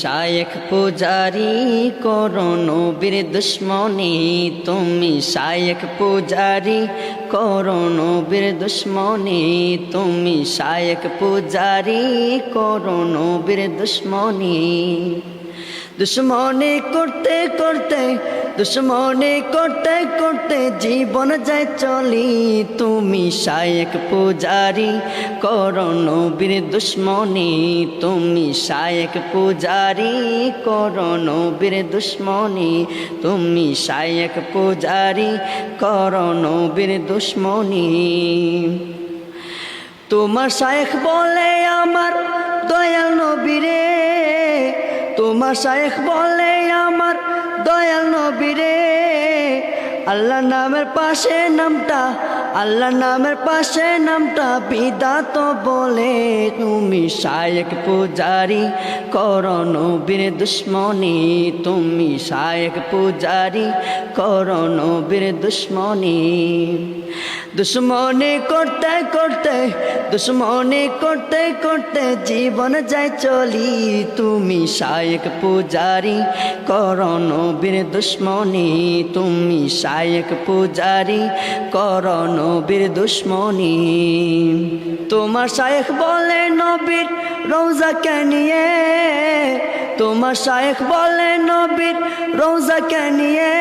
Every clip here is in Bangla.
শায়েখ পূজারি করোনো বীর দুশ্মনী। তুমি শায়েখ পূজারি করোনো বীর দুশ্মনী। তুমি শায়েখ পূজারি করোনো বীর দুশ্মনী। দুশ্মনী করতে করতে, দুশ্মনী করতে করতে জীবন যায় চলি। তুমি শায়েক পূজারি করণ বীর দুশ্মনী। তুমি শায়েক পূজারি করণ বীর দুশ্মনী। তুমি শায়েক পূজারি করণ বীর দুশ্মনী। তোমার শায়েখ বলে আমার তোমার শায়েখ বলে আমার দয়াল নবীরে। আল্লাহ নামের পাশে নামটা আল্লাহ নামের পাশে নামটা। বিদাত বলে, তুমি শায়েক পূজারি করণ বীর দুশ্মনী। তুমি শায়েক পূজারি করণ বীর দুশ্মনী। দুশ্মনী করতে করতে, দুশ্মনী করতে করতে জীবন যায় চলি। তুমি শায়েক পূজারি করণ বীর দুশ্মনী। তুমি শায়েক পূজারি কর নবীর দুশ্মনী। তোমার শায়েখ বলে নবীর রোজাকে নিয়ে? তোমার শায়েখ বলে নবীর রোজাকে নিয়ে?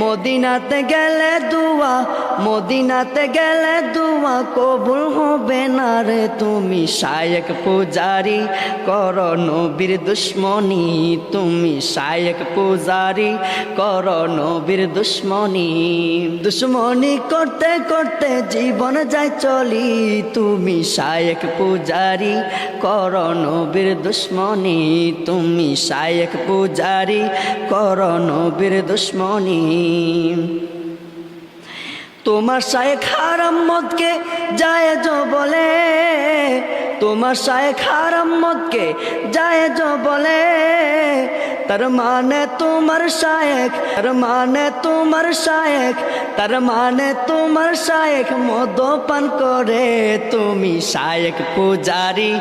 মদিনাতে গেলে দুয়া, মদিনাতে গেলে দুয়া, কবুল হবে না রে তুমি শায়েক পূজারি। কর নবীর দুশ্মনী, তুমি শায়েক পূজারি। কর নবীর দুশ্মনী দুশ্মনী করতে করতে জীবন যায় চলি। তুমি শায়েক পূজারি, কর নবীর দুশ্মনী, তুমি শায়েক পূজারি। কর নবীর দুশ্মনী তোমার শায়েখ খারাম মদকে জায়েজ বলে তোমার শায়েখ হারাম মদকে জায়েজ বলে। তার মানে তোমার শায়েখ, তার মানে তোমার শায়েখ, তার মানে তোমার শায়েখ মদ পান করে। তুমি শায়েক পূজারি,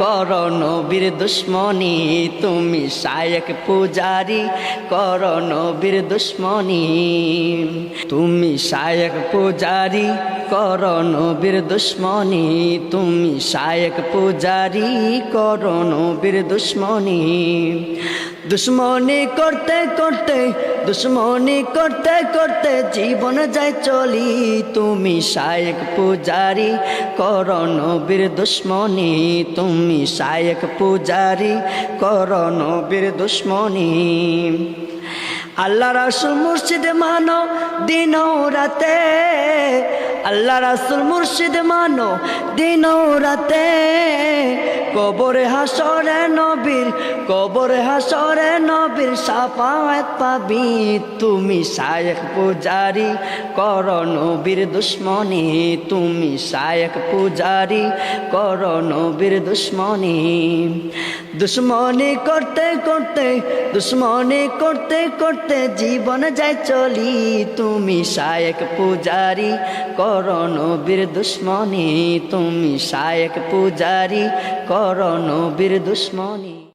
কর নবীর দুশ্মনী। তুমি শায়েক পূজারি, কর নবীর দুশ্মনী। তুমি শায়েক পূজারি, কর নবীর দুশ্মনী। তুমি শায়েক পূজারি কর নবীর দুশ্মনী। দুশ্মনী করতে করতে, দুশ্মনী করতে করতে জীবন যায় চলি। তুমি শায়েক পূজারি কর নবীর দুশ্মনী। তুমি শায়েক পূজারি কর নবীর দুশ্মনী। আল্লাহ রাসুল মুর্শিদ মানো দিন রাতে। আল্লাহ রাসুল মুর্শিদ মানো দিন রাতে কবরে হাসরে নবীর, কবরে হাসরে নবীর সাফায়াত পাবি। তুমি শায়েখ পূজারি, কর নবীর দুশ্মনী। তুমি শায়েখ পূজারি, কর নবীর দুশ্মনী। দুশ্মনী করতে করতে, দুশ্মনী করতে করতে জীবন যায় চলি। তুমি শায়েক পূজারি, কর নবীর দুশ্মনী। তুমি শায়েক পূজারি কর নবীর দুশ্মনী।